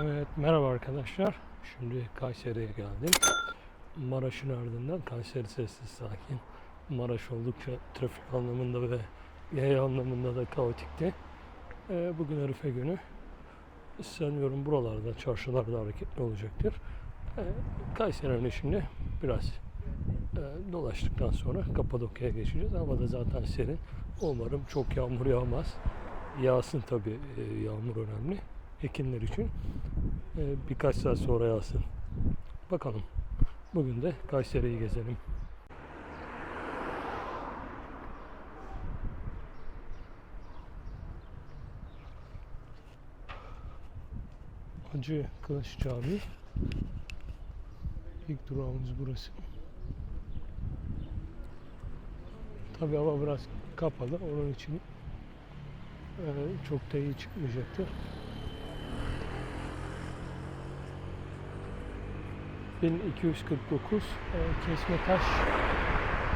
Evet merhaba arkadaşlar. Şimdi Kayseri'ye geldim. Maraş'ın ardından Kayseri sessiz sakin. Maraş oldukça trafik anlamında ve yaya anlamında da kaotikti. Ee, bugün Arife günü. Sanıyorum buralarda, çarşılarda hareketli olacaktır. Ee, Kayseri'nin şimdi biraz e, dolaştıktan sonra Kapadokya'ya geçeceğiz. Hava da zaten serin. Umarım çok yağmur yağmaz. Yağsın tabii e, yağmur önemli. Ekinler için e, birkaç saat sonra yağsın. Bakalım. Bugün de Kayseri'yi gezelim. Hacı Kılıç Camii. İlk durağımız burası. Tabi hava biraz kapalı. Onun için e, çok da iyi çıkmayacaktır. 1249 e, kesme taş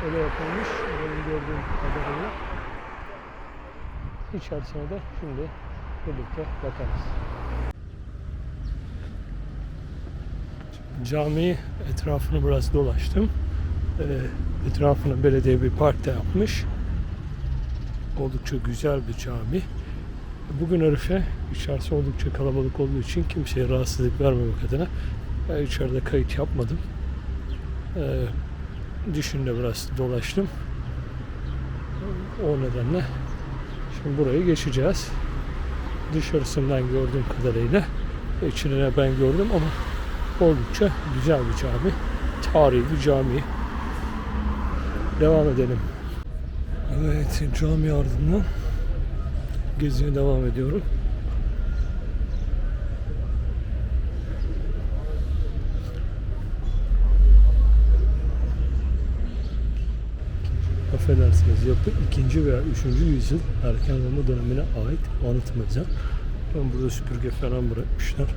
öyle yapılmış. Benim gördüğüm kadarıyla. İçerisine de şimdi birlikte bakarız. Cami etrafını biraz dolaştım. E, etrafına belediye bir park da yapmış. Oldukça güzel bir cami. Bugün Arife içerisi oldukça kalabalık olduğu için kimseye rahatsızlık vermemek adına ben içeride kayıt yapmadım. Ee, dışında biraz dolaştım. O nedenle şimdi burayı geçeceğiz. Dışarısından gördüğüm kadarıyla içine ben gördüm ama oldukça güzel bir cami. Tarihi bir cami. Devam edelim. Evet cami ardından geziye devam ediyorum. Affedersiniz yapı 2. veya 3. yüzyıl erken Roma dönemine ait anıt mezar. Ben burada süpürge falan bırakmışlar.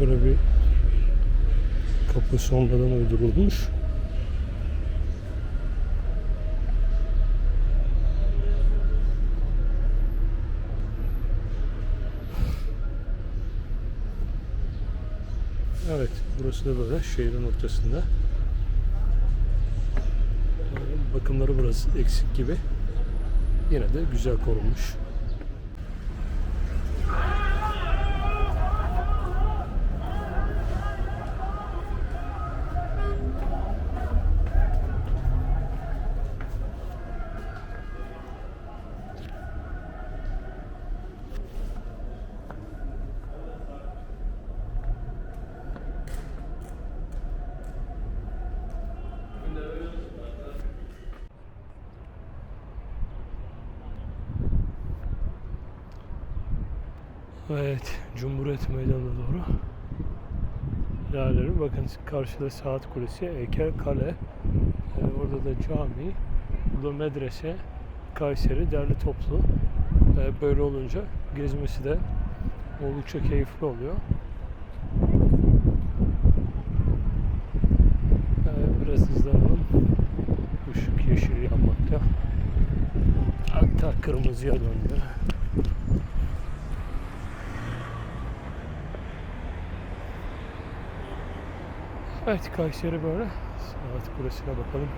Böyle bir kapı sonradan uydurulmuş. Evet, burası da böyle şehrin ortasında. Bakımları biraz eksik gibi. Yine de güzel korunmuş. Evet, Cumhuriyet Meydanı'na doğru ilerlerim. Bakın karşıda Saat Kulesi, heykel, kale. Ee, orada da cami, burada medrese, Kayseri derli toplu. Ee, böyle olunca gezmesi de oldukça keyifli oluyor. Ee, biraz hızlanalım. Işık yeşil yanmakta. Hatta kırmızıya döndü. Evet Kayseri böyle. Saat kulesine bakalım.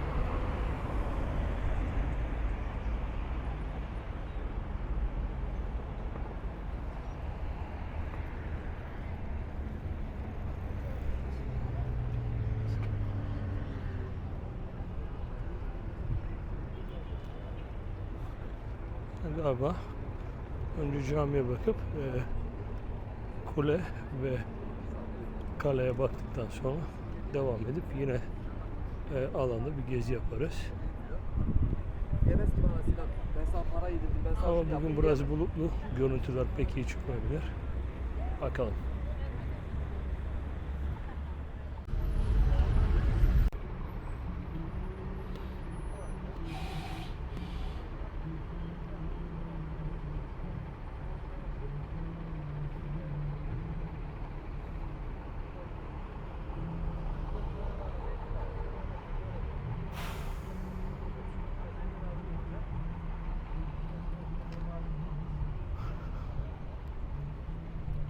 Galiba önce camiye bakıp e, kule ve kaleye baktıktan sonra devam edip yine e, alanda bir gezi yaparız. Ama bugün diyemez. bulutlu. Görüntüler pek iyi çıkmayabilir. Bakalım.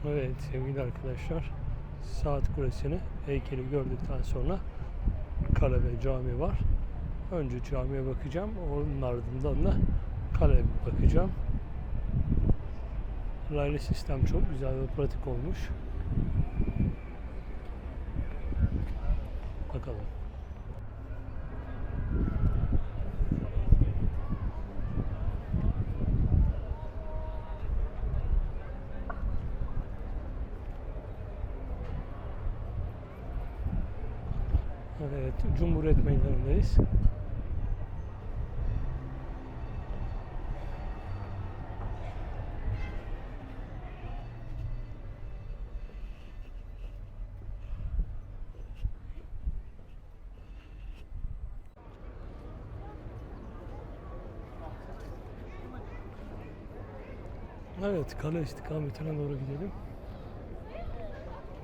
Evet sevgili arkadaşlar saat kulesini heykeli gördükten sonra kale ve cami var. Önce camiye bakacağım. Onun ardından da bir bakacağım. Raylı sistem çok güzel ve pratik olmuş. Bakalım. Evet, Cumhuriyet Meydanı'ndayız. Evet, kale istikametine doğru gidelim.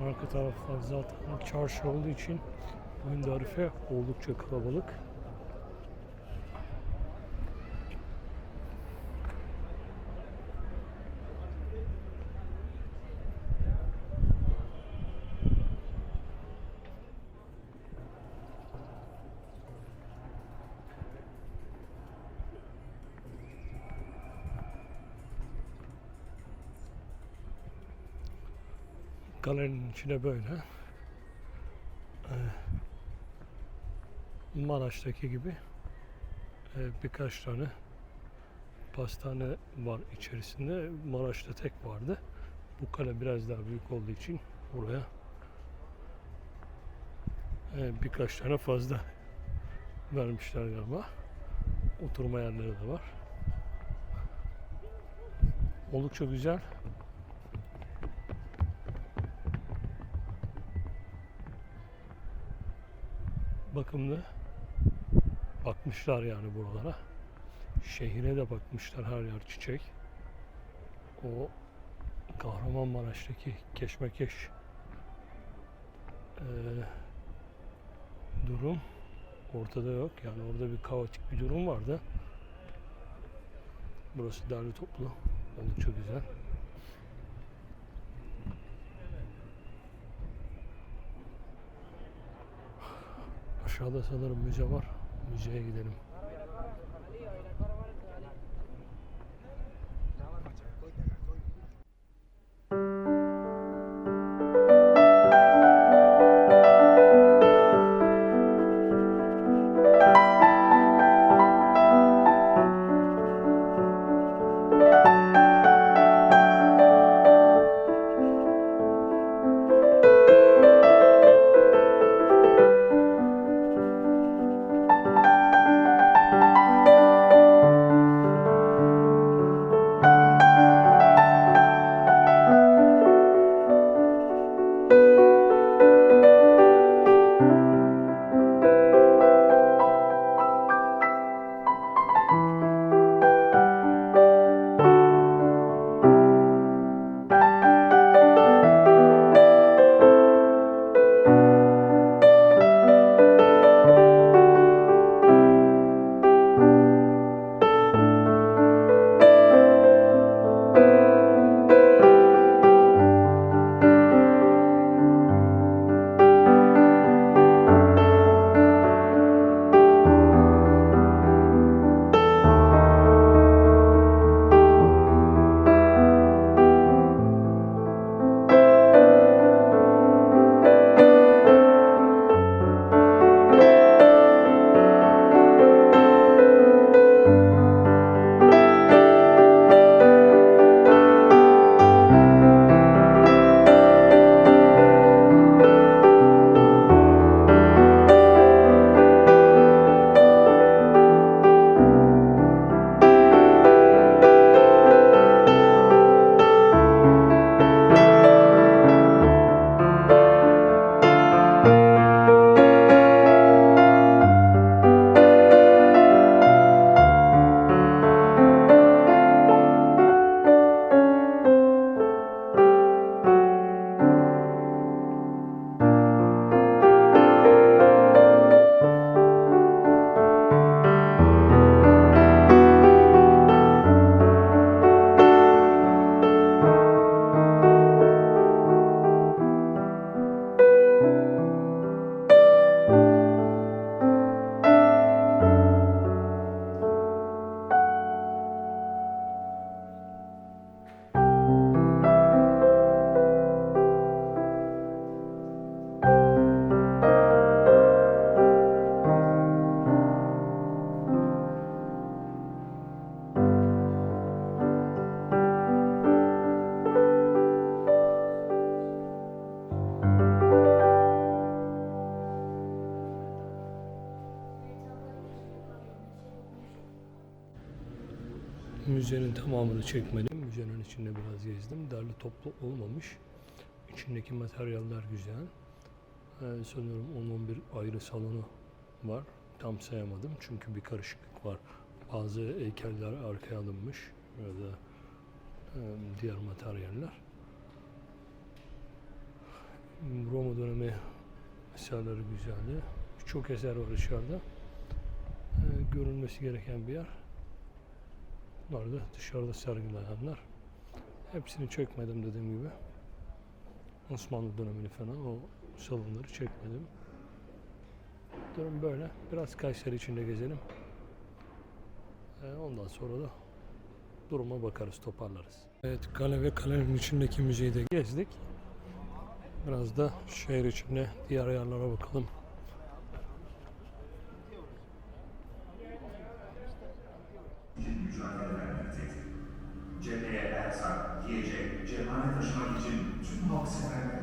Arka taraflar zaten çarşı olduğu için bugün de Arife oldukça kalabalık. Kalenin içine böyle Maraş'taki gibi e, birkaç tane pastane var içerisinde. Maraş'ta tek vardı. Bu kale biraz daha büyük olduğu için buraya e, birkaç tane fazla vermişler galiba. Oturma yerleri de var. Oldukça güzel. bakımlı bakmışlar yani buralara. Şehire de bakmışlar her yer çiçek. O Kahramanmaraş'taki keşmekeş eee, durum ortada yok. Yani orada bir kaotik bir durum vardı. Burası derli toplu. Oldukça güzel. Aşağıda sanırım müze var. Müzeye gidelim. Müzenin tamamını çekmedim. Müzenin içinde biraz gezdim. Derli toplu olmamış. İçindeki materyaller güzel. Ee, sanıyorum 10-11 ayrı salonu var. Tam sayamadım çünkü bir karışıklık var. Bazı heykeller arkaya alınmış ya e, diğer materyaller. Roma dönemi eserleri güzeldi. Çok eser var dışarıda. Ee, görülmesi gereken bir yer. Da dışarıda sergilenenler. Hepsini çekmedim dediğim gibi. Osmanlı dönemini falan o salonları çekmedim. Durum böyle. Biraz Kayseri içinde gezelim. Ee, ondan sonra da duruma bakarız, toparlarız. Evet, kale ve kalenin içindeki müzeyi de gezdik. Biraz da şehir içinde diğer yerlere bakalım. Yiyecek, cephane taşımak için tüm halk seferber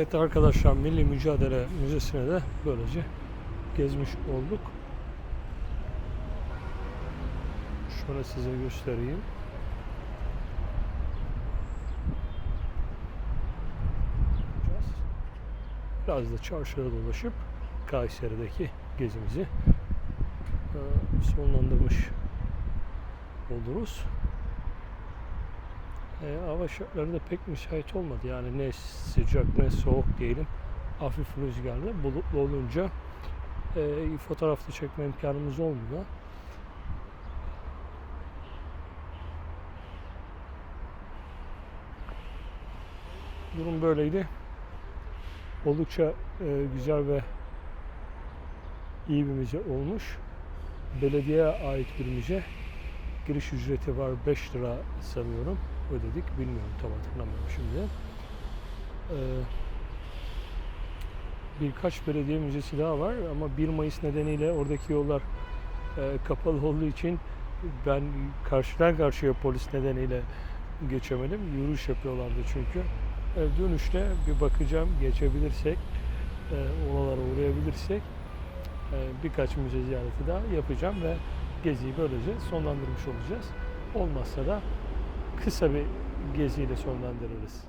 Evet arkadaşlar Milli Mücadele Müzesi'ne de böylece gezmiş olduk. Şöyle size göstereyim. Biraz da çarşıda dolaşıp Kayseri'deki gezimizi e, sonlandırmış oluruz. E, hava şartları da pek müsait olmadı. Yani ne sıcak ne soğuk diyelim. Hafif rüzgarlı. Bulutlu olunca e, fotoğrafta çekme imkanımız olmuyor. Durum böyleydi. Oldukça e, güzel ve iyi bir müze olmuş. Belediyeye ait bir müze. Giriş ücreti var 5 lira sanıyorum. Ödedik. Bilmiyorum tam hatırlamıyorum şimdi. Ee, birkaç belediye müzesi daha var ama 1 Mayıs nedeniyle oradaki yollar e, kapalı olduğu için ben karşıdan karşıya polis nedeniyle geçemedim. Yürüyüş yapıyorlardı çünkü. E, dönüşte bir bakacağım geçebilirsek, e, oralara uğrayabilirsek e, birkaç müze ziyareti daha yapacağım ve geziyi böylece sonlandırmış olacağız. Olmazsa da kısa bir geziyle sonlandırırız.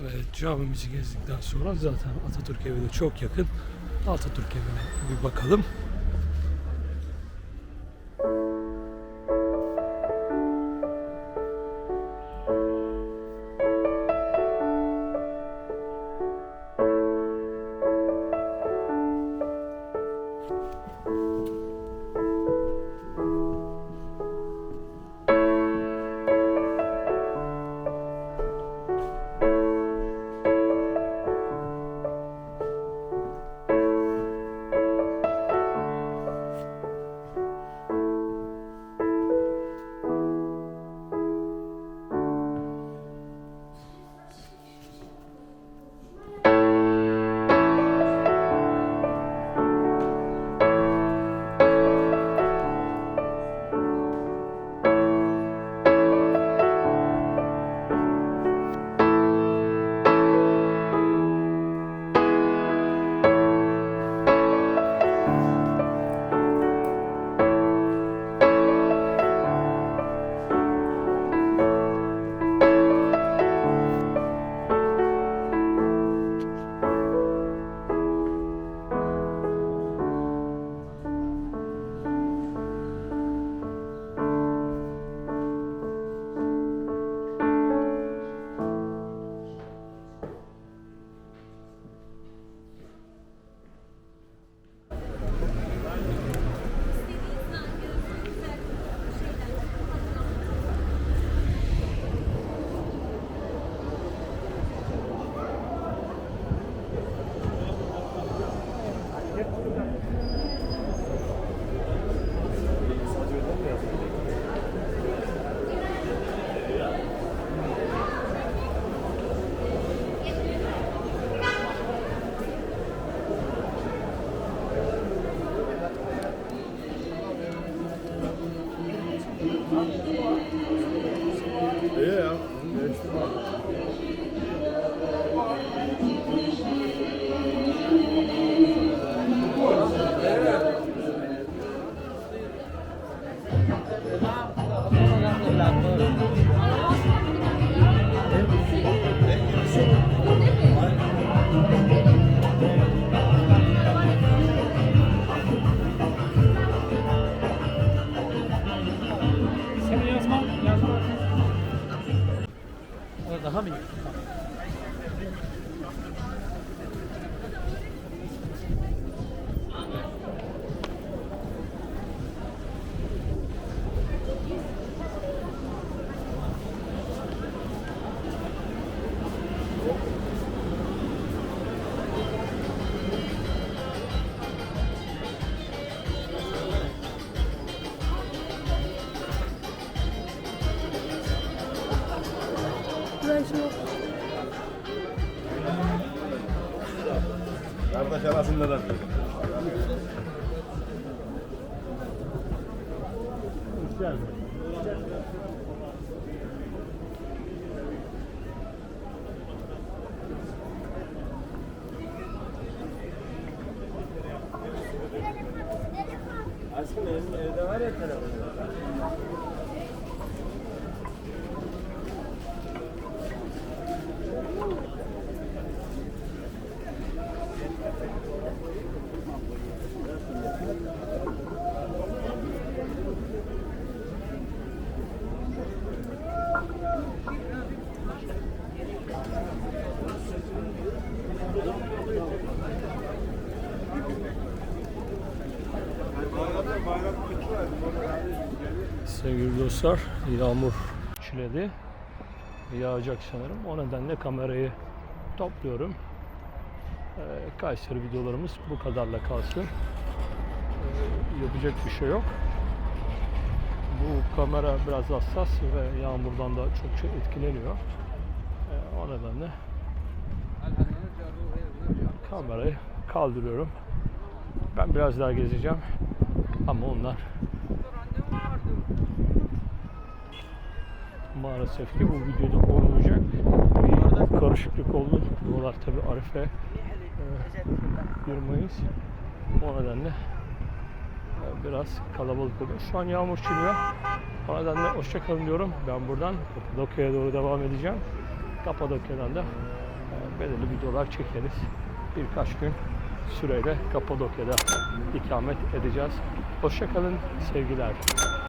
Evet camimizi gezdikten sonra zaten Atatürk evi de çok yakın. Atatürk evine bir bakalım. Kardeş arasında da diyor. Aşkım evde var ya telefon. Dostlar, yağmur çiledi. Yağacak sanırım. O nedenle kamerayı topluyorum. Ee, Kayseri videolarımız bu kadarla kalsın. Ee, yapacak bir şey yok. Bu kamera biraz hassas ve yağmurdan da çokça etkileniyor. Ee, o nedenle kamerayı kaldırıyorum. Ben biraz daha gezeceğim. Ama onlar maalesef ki bu videoda olmayacak. Bir karışıklık oldu. Buralar tabi Arife e, 1 Mayıs. O nedenle e, biraz kalabalık oluyor. Şu an yağmur çiliyor. O nedenle hoşça kalın diyorum. Ben buradan Kapadokya'ya doğru devam edeceğim. Kapadokya'dan da belirli videolar çekeriz. Birkaç gün süreyle Kapadokya'da ikamet edeceğiz. Hoşçakalın sevgiler.